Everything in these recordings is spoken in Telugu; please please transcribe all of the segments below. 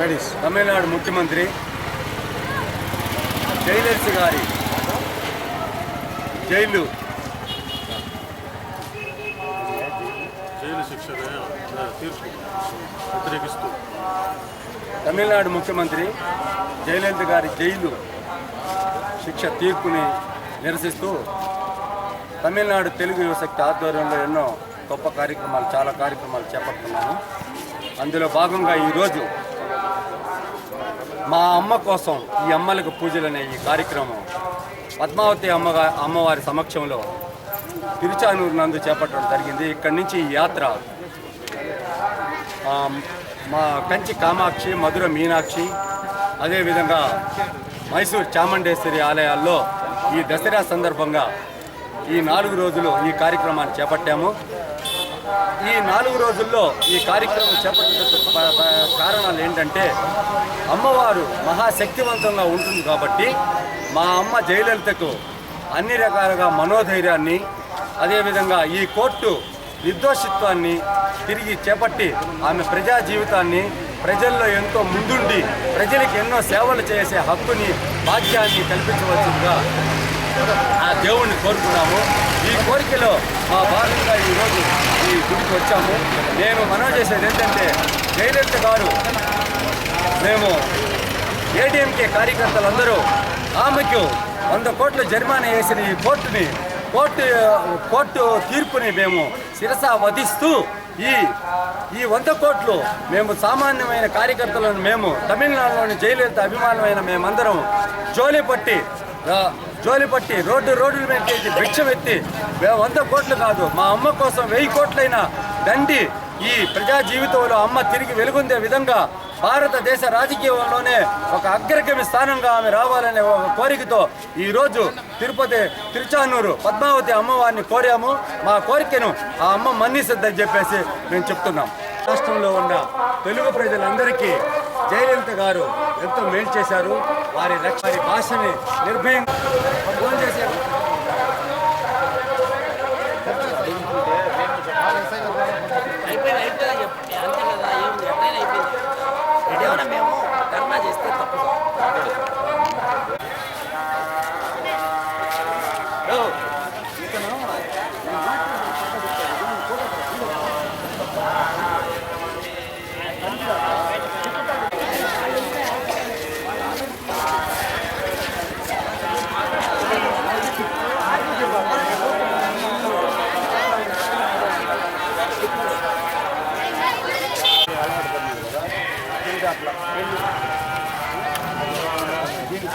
తమిళనాడు ముఖ్యమంత్రి జైలర్స్ గారి జైలు జైలు శిక్ష తీర్పు వ్యతిరేకిస్తూ తమిళనాడు ముఖ్యమంత్రి జయలలిత గారి జైలు శిక్ష తీర్పుని నిరసిస్తూ తమిళనాడు తెలుగు యువశక్తి ఆధ్వర్యంలో ఎన్నో గొప్ప కార్యక్రమాలు చాలా కార్యక్రమాలు చేపడుతున్నాము అందులో భాగంగా ఈరోజు మా అమ్మ కోసం ఈ అమ్మలకు పూజలు అనే ఈ కార్యక్రమం. పద్మావతి అమ్మ అమ్మవారి సమక్షంలో తిరుచానూరు నందు చేపట్టడం జరిగింది. ఇక్కడి నుంచి ఈ యాత్ర మా కంచి కామాక్షి మధుర మీనాక్షి అదేవిధంగా మైసూర్ చాముండేశ్వరి ఆలయాల్లో ఈ దసరా సందర్భంగా ఈ నాలుగు రోజులు ఈ కార్యక్రమాన్ని చేపట్టాము. ఈ నాలుగు రోజుల్లో ఈ కార్యక్రమం చేపట్టిన కారణాలు ఏంటంటే అమ్మవారు మహాశక్తివంతంగా ఉంటుంది కాబట్టి మా అమ్మ జయలలితకు అన్ని రకాలుగా మనోధైర్యాన్ని అదేవిధంగా ఈ కోర్టు నిర్దోషిత్వాన్ని తిరిగి చేపట్టి ఆమె ప్రజా జీవితాన్ని ప్రజల్లో ఎంతో ముందుండి ప్రజలకు ఎన్నో సేవలు చేసే హక్కుని బాధ్యాన్ని కల్పించవలసిందిగా ఆ దేవుణ్ణి కోరుకున్నాము ఈ కోరికలో మా భాగంగా ఈరోజు ఈ గుడికి వచ్చాము. నేను మనవి చేసేది ఏంటంటే జయలలిత గారు మేము ఏటీఎంకే కార్యకర్తలందరూ ఆమెకు వంద కోట్లు జరిమానా వేసిన ఈ కోర్టుని కోర్టు కోర్టు తీర్పుని మేము శిరస వధిస్తూ ఈ ఈ వంద కోట్లు మేము సామాన్యమైన కార్యకర్తలను మేము తమిళనాడులోని జయలలిత అభిమానమైన మేమందరం జోలి పట్టి జోలి పట్టి రోడ్డు రోడ్డుల మీద చేసి భిక్షం ఎత్తి వంద కోట్లు కాదు. మా అమ్మ కోసం వెయ్యి కోట్లైనా దండి ఈ ప్రజా జీవితంలో అమ్మ తిరిగి వెలుగొందే విధంగా భారతదేశ రాజకీయంలోనే ఒక అగ్రగమ్య స్థానంగా ఆమె రావాలనే ఒక కోరికతో ఈరోజు తిరుపతి తిరుచానూరు పద్మావతి అమ్మవారిని కోరాము. మా కోరికను ఆ అమ్మ మన్నిస్తుందని చెప్పేసి మేము చెప్తున్నాం. రాష్ట్రంలో ఉన్న తెలుగు ప్రజలందరికీ జయలలిత గారు ఎంతో మేలు చేశారు. వారి వారి భాషని నిర్భయంగా ఫోన్ చేశారు. మేము చేస్తే ఇతను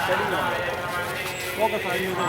சரிங்க போக்கஸ் ஆகிடுது